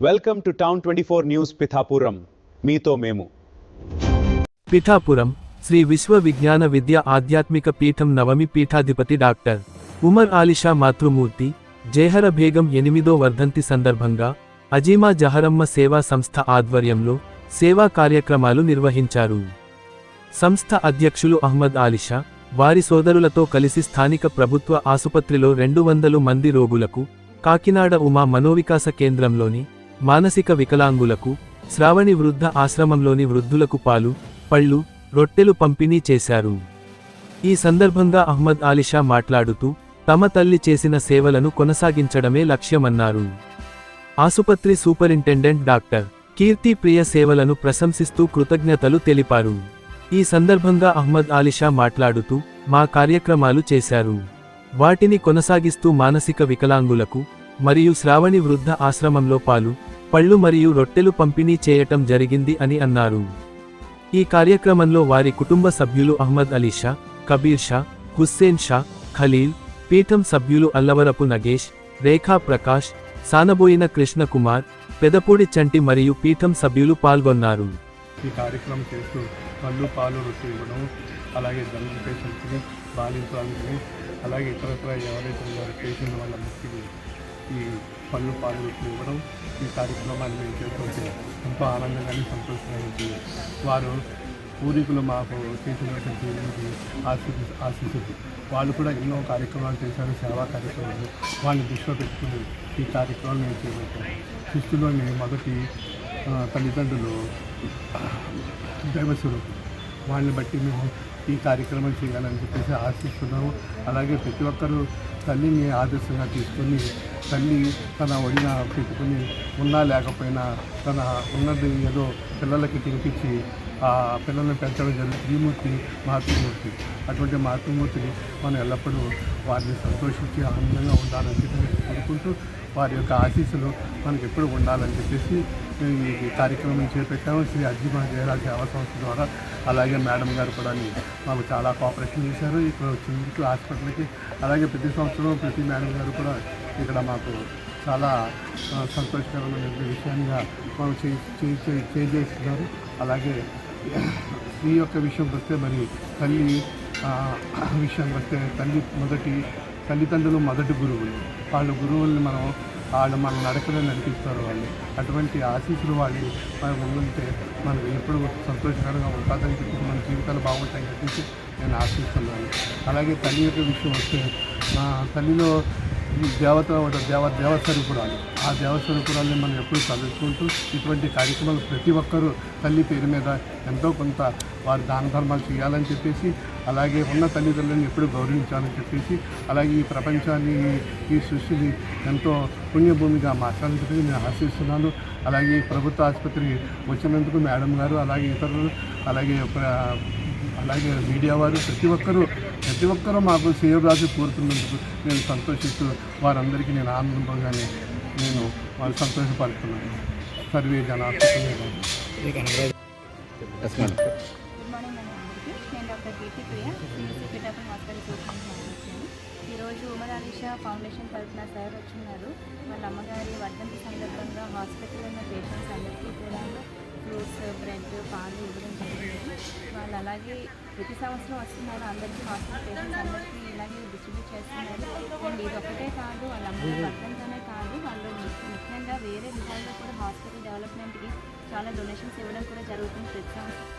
Welcome to town twenty four news Pithapuram మీతో మేము. పిఠాపురం శ్రీ విశ్వ విజ్ఞాన విద్య ఆధ్యాత్మిక పీఠం నవమి పీఠాధిపతి డాక్టర్ ఉమర్ ఆలిషా మాతృమూర్తి జేహర బేగం ఎనిమిదో వర్ధంతి సందర్భంగా అజీమా జహరమ్మ సేవా సంస్థ ఆధ్వర్యంలో సేవా కార్యక్రమాలు నిర్వహించారు. సంస్థ అధ్యక్షులు అహ్మద్ ఆలిషా వారి సోదరులతో కలిసి స్థానిక ప్రభుత్వ ఆసుపత్రిలో రెండు వందలు మంది రోగులకు కాకినాడ ఉమా మనోవికాస కేంద్రంలోని మానసిక వికలాంగులకు శ్రావణి వృద్ధ ఆశ్రమంలోని వృద్ధులకు పాలు పళ్ళు రొట్టెలు పంపిణీ చేశారు. ఈ సందర్భంగా అహ్మద్ ఆలిషా మాట్లాడుతూ తమ తల్లి చేసిన సేవలను కొనసాగించడమే లక్ష్యమన్నారు. ఆసుపత్రి సూపరింటెండెంట్ డాక్టర్ కీర్తి ప్రియ సేవలను ప్రశంసిస్తూ కృతజ్ఞతలు తెలిపారు. ఈ సందర్భంగా అహ్మద్ ఆలిషా మాట్లాడుతూ మా కార్యక్రమాలు చేశారు. వాటిని కొనసాగిస్తూ మానసిక వికలాంగులకు మరియు శ్రావణి వృద్ధ ఆశ్రమంలో పాలు పళ్ళు మరియు రొట్టెలు పంపిణీ చేయటం జరిగింది అని అన్నారు. ఈ కార్యక్రమంలో వారి కుటుంబ సభ్యులు అహ్మద్ అలీ షా కబీర్ షా హుస్సేన్ షా ఖలీల్ పీఠం సభ్యులు అల్లవరపు నగేష్ రేఖా ప్రకాష్ సానబోయిన కృష్ణకుమార్ పెదపూడి చంటి మరియు పీఠం సభ్యులు పాల్గొన్నారు. ఈ కార్యక్రమం చేస్తూ పళ్ళు పాలు రొట్టె ఇవ్వడం అలాగే జనరల్ పేషెంట్స్ని బాలించాలని అలాగే ఇతరత్ర ఎవరైతే ఉన్నారో పేషెంట్ వాళ్ళందరికీ ఈ పళ్ళు పాలు ఇవ్వడం ఈ కార్యక్రమాన్ని మేము చేస్తుంటే ఎంతో ఆనందంగానే సంతోషంగా ఉంది. వారు పూర్వీకులు మాకు చేసినటువంటి ఆశీస్ ఆశీస్సులు. వాళ్ళు కూడా ఎన్నో కార్యక్రమాలు చేశారు సేవా కార్యక్రమాలు. వాళ్ళని దృష్టిలో పెట్టుకుని ఈ కార్యక్రమాలు మేము చేపట్టాం. శిస్తులోని మొదటి తల్లిదండ్రులు దైవస్వరూపం వాళ్ళని బట్టి మేము ఈ కార్యక్రమం చేయాలని చెప్పేసి ఆశిస్తున్నాము. అలాగే ప్రతి ఒక్కరూ తల్లిని ఆదర్శంగా తీసుకొని తల్లి తన ఒడిన పెట్టుకుని ఉన్నా లేకపోయినా తన ఉన్నది ఏదో పిల్లలకి తినిపించి ఆ పిల్లల్ని పెంచడం జరిగింది శ్రీమూర్తి మాతృమూర్తి. అటువంటి మాతృమూర్తిని మనం ఎల్లప్పుడూ వారిని సంతోషించి ఆనందంగా ఉండాలని చెప్పి అనుకుంటూ వారి యొక్క ఆశీస్సులు మనకి ఎప్పుడు ఉండాలని చెప్పేసి మేము ఈ కార్యక్రమం చేపట్టాము. శ్రీ అర్జున జయరాజ్ సేవా సంస్థ ద్వారా. అలాగే మేడం గారు కూడా మాకు చాలా కోఆపరేషన్ చేశారు. ఇక్కడ వచ్చినందుకు హాస్పిటల్కి అలాగే ప్రతి సంవత్సరం ప్రతి మేడం గారు కూడా ఇక్కడ మాకు చాలా సంతోషకరమైన విషయంగా మనం చేస్తున్నారు అలాగే స్త్రీ యొక్క విషయం వస్తే మరి తల్లి విషయం వస్తే తల్లి మొదటి తల్లిదండ్రులు మొదటి గురువులు వాళ్ళ గురువుల్ని మనం వాళ్ళు మన నడకలో నడిపిస్తారు వాళ్ళు. అటువంటి ఆశీస్సులు వాళ్ళు మనకు ఉంటే మనం ఎప్పుడు సంతోషకరంగా ఉంటుందని చెప్పి మన జీవితాలు బాగుంటాయని చెప్పేసి నేను ఆశిస్తున్నాను. అలాగే తల్లి యొక్క విషయం వస్తే మా తల్లిలో ఈ దేవత ఒక దేవ దేవస్వరూపురాలు. ఆ దేవస్వరూపురాల్ని మనం ఎప్పుడు చదువుకుంటూ ఇటువంటి కార్యక్రమాలు ప్రతి ఒక్కరూ తల్లి పేరు మీద ఎంతో కొంత వారి దాన ధర్మాలు చేయాలని చెప్పేసి అలాగే ఉన్న తల్లిదండ్రులను ఎప్పుడు గౌరవించాలని చెప్పేసి అలాగే ఈ ప్రపంచాన్ని ఈ- సృష్టిని ఎంతో పుణ్యభూమిగా మార్చాలని చెప్పి నేను ఆశిస్తున్నాను. అలాగే ఈ ప్రభుత్వ ఆసుపత్రి వచ్చినందుకు మేడం గారు అలాగే ఇతరులు అలాగే అలాగే మీడియా వారు ప్రతి ఒక్కరూ ప్రతి ఒక్కరూ మాకు సేవరాజు కోరుతున్నందుకు నేను సంతోషిస్తూ వారందరికీ నేను ఆనందంగానే నేను వాళ్ళు సంతోషపడుతున్నాను. సర్వే జనార్దన్. నేను doctor Keerthi Priya CSC Pithapuram hospital చూసుకుంటున్నాను ఈరోజు ఉమర్ అలీషా ఫౌండేషన్ తరఫున సార్ వచ్చిన్నారు. వాళ్ళ అమ్మగారి వర్ధంతి సందర్భంగా హాస్పిటల్లో ఉన్న పేషెంట్స్ అందరికీ కూడా ఫ్రూట్స్ బ్రెడ్ పాలు ఇవ్వడం జరిగింది. వాళ్ళు అలాగే ప్రతి సంవత్సరం వస్తున్నారు. అందరికీ హాస్పిటల్ పేషెంట్స్ అందరికీ ఇలాగే డిస్ట్రిబ్యూట్ చేస్తున్నారు. అండ్ ఇది ఒక్కటే కాదు వాళ్ళ అమ్మగారి వర్ధంతనే కాదు వాళ్ళు ముఖ్యంగా వేరే విధాలుగా కూడా హాస్పిటల్ డెవలప్మెంట్కి చాలా డొనేషన్స్ ఇవ్వడం కూడా జరుగుతుంది ప్రతి సంవత్సరం.